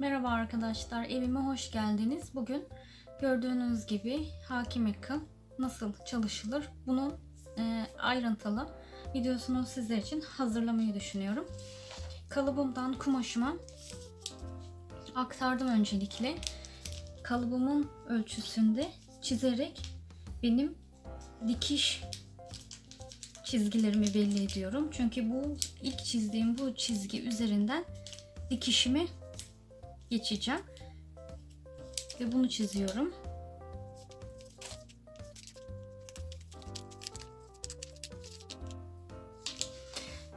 Merhaba arkadaşlar, evime hoş geldiniz. Bugün gördüğünüz gibi hakim akıl nasıl çalışılır bunun e, ayrıntılı videosunu sizler için hazırlamayı düşünüyorum. Kalıbımdan kumaşıma aktardım öncelikle. Kalıbımın ölçüsünde çizerek benim dikiş çizgilerimi belli ediyorum. Çünkü bu ilk çizdiğim bu çizgi üzerinden dikişimi geçeceğim. Ve bunu çiziyorum.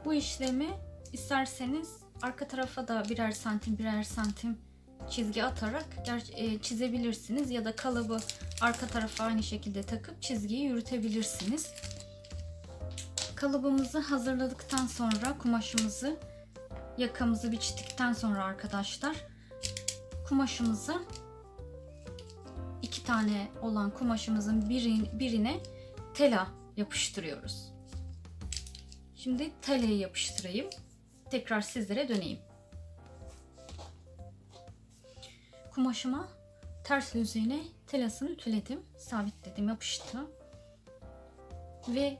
Bu işlemi isterseniz arka tarafa da birer santim birer santim çizgi atarak e, çizebilirsiniz ya da kalıbı arka tarafa aynı şekilde takıp çizgiyi yürütebilirsiniz. Kalıbımızı hazırladıktan sonra kumaşımızı yakamızı biçtikten sonra arkadaşlar kumaşımızı iki tane olan kumaşımızın birin, birine tela yapıştırıyoruz. Şimdi teleyi yapıştırayım. Tekrar sizlere döneyim. Kumaşıma ters yüzeyine telasını ütüledim. Sabitledim, yapıştı. Ve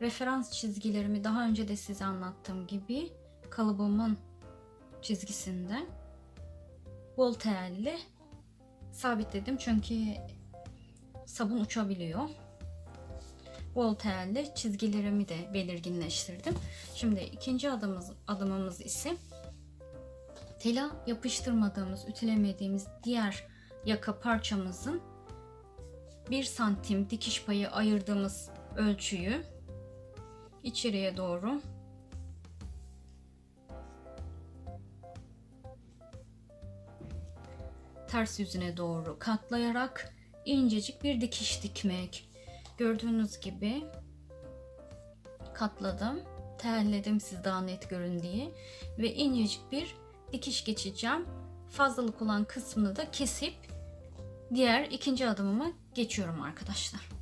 referans çizgilerimi daha önce de size anlattığım gibi kalıbımın çizgisinde bol telli sabitledim çünkü sabun uçabiliyor. Bol telli çizgilerimi de belirginleştirdim. Şimdi ikinci adımımız, adımımız ise tela yapıştırmadığımız, ütülemediğimiz diğer yaka parçamızın 1 santim dikiş payı ayırdığımız ölçüyü içeriye doğru ters yüzüne doğru katlayarak incecik bir dikiş dikmek. Gördüğünüz gibi katladım, terledim siz daha net görün diye ve incecik bir dikiş geçeceğim. Fazlalık olan kısmını da kesip diğer ikinci adımıma geçiyorum arkadaşlar.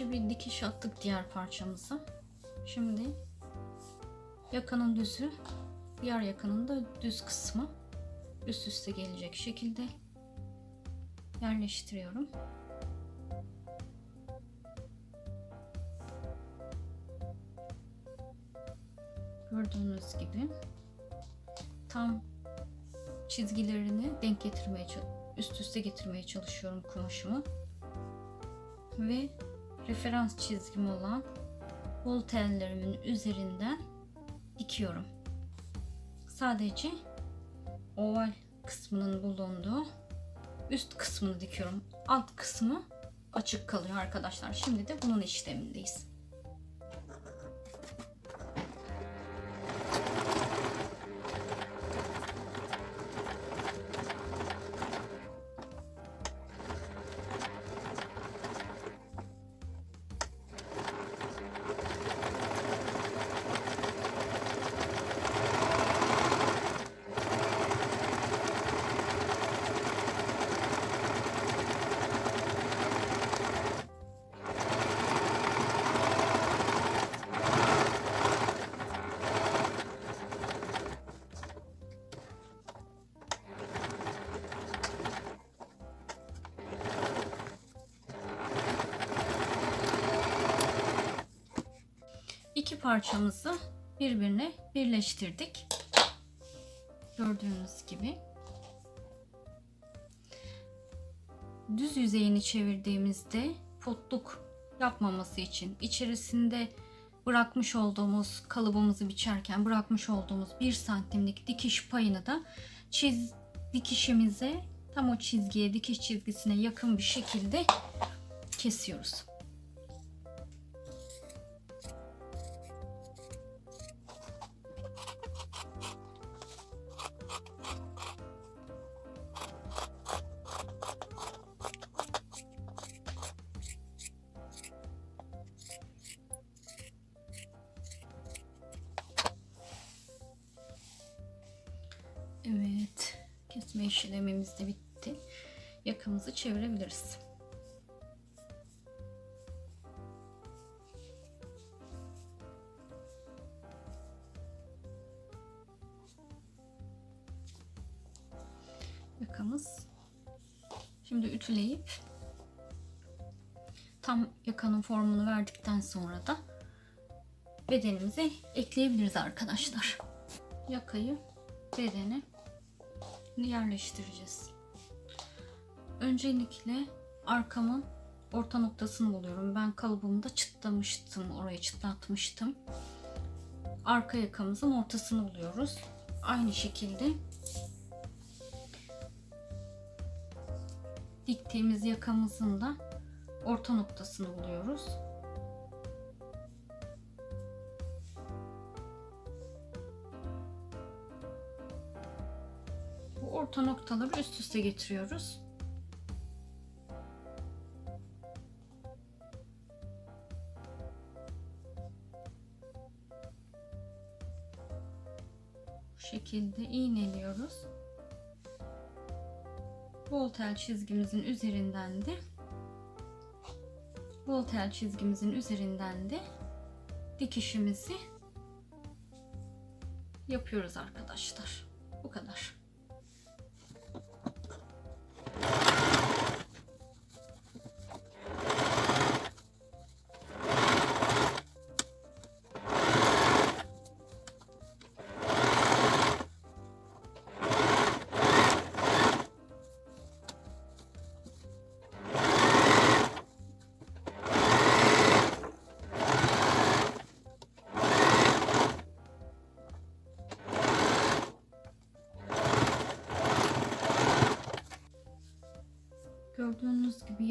İnce bir dikiş attık diğer parçamıza. Şimdi yakanın düzü, diğer yakanın da düz kısmı üst üste gelecek şekilde yerleştiriyorum. Gördüğünüz gibi tam çizgilerini denk getirmeye üst üste getirmeye çalışıyorum kumaşımı ve referans çizgim olan bol tellerimin üzerinden dikiyorum. Sadece oval kısmının bulunduğu üst kısmını dikiyorum. Alt kısmı açık kalıyor arkadaşlar. Şimdi de bunun işlemindeyiz. Parçamızı birbirine birleştirdik. Gördüğünüz gibi. Düz yüzeyini çevirdiğimizde potluk yapmaması için içerisinde bırakmış olduğumuz kalıbımızı biçerken bırakmış olduğumuz 1 santimlik dikiş payını da çiz dikişimize tam o çizgiye dikiş çizgisine yakın bir şekilde kesiyoruz. Evet. Kesme işlemimiz de bitti. Yakamızı çevirebiliriz. Yakamız. Şimdi ütüleyip tam yakanın formunu verdikten sonra da bedenimize ekleyebiliriz arkadaşlar. Yakayı bedene yerleştireceğiz. Öncelikle arkamın orta noktasını buluyorum. Ben kalıbımda çıtlamıştım, orayı çıtlatmıştım. Arka yakamızın ortasını buluyoruz. Aynı şekilde diktiğimiz yakamızın da orta noktasını buluyoruz. Orta noktaları üst üste getiriyoruz. Bu şekilde iğneliyoruz. Bol tel çizgimizin üzerinden de bol tel çizgimizin üzerinden de dikişimizi yapıyoruz arkadaşlar. Bu kadar.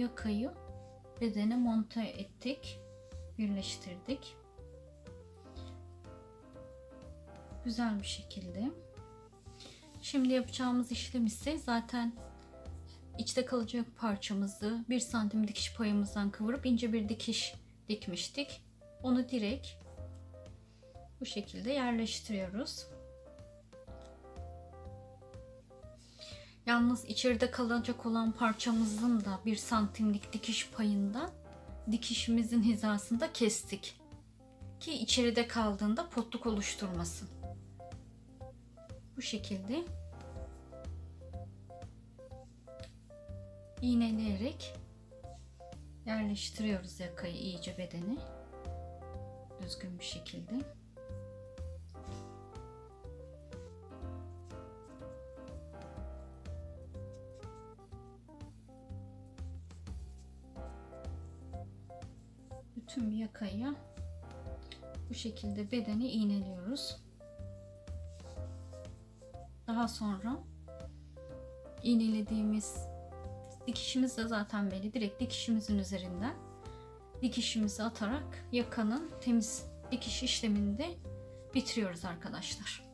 Yakayı bedene monte ettik, birleştirdik. Güzel bir şekilde. Şimdi yapacağımız işlem ise zaten içte kalacak parçamızı 1 santim dikiş payımızdan kıvırıp ince bir dikiş dikmiştik. Onu direkt bu şekilde yerleştiriyoruz. Yalnız içeride kalacak olan parçamızın da bir santimlik dikiş payında dikişimizin hizasında kestik. Ki içeride kaldığında potluk oluşturmasın. Bu şekilde iğneleyerek yerleştiriyoruz yakayı iyice bedeni. Düzgün bir şekilde. Bütün bir yakayı bu şekilde bedeni iğneliyoruz. Daha sonra iğnelediğimiz dikişimiz de zaten belli. Direkt dikişimizin üzerinden dikişimizi atarak yakanın temiz dikiş işlemini de bitiriyoruz arkadaşlar.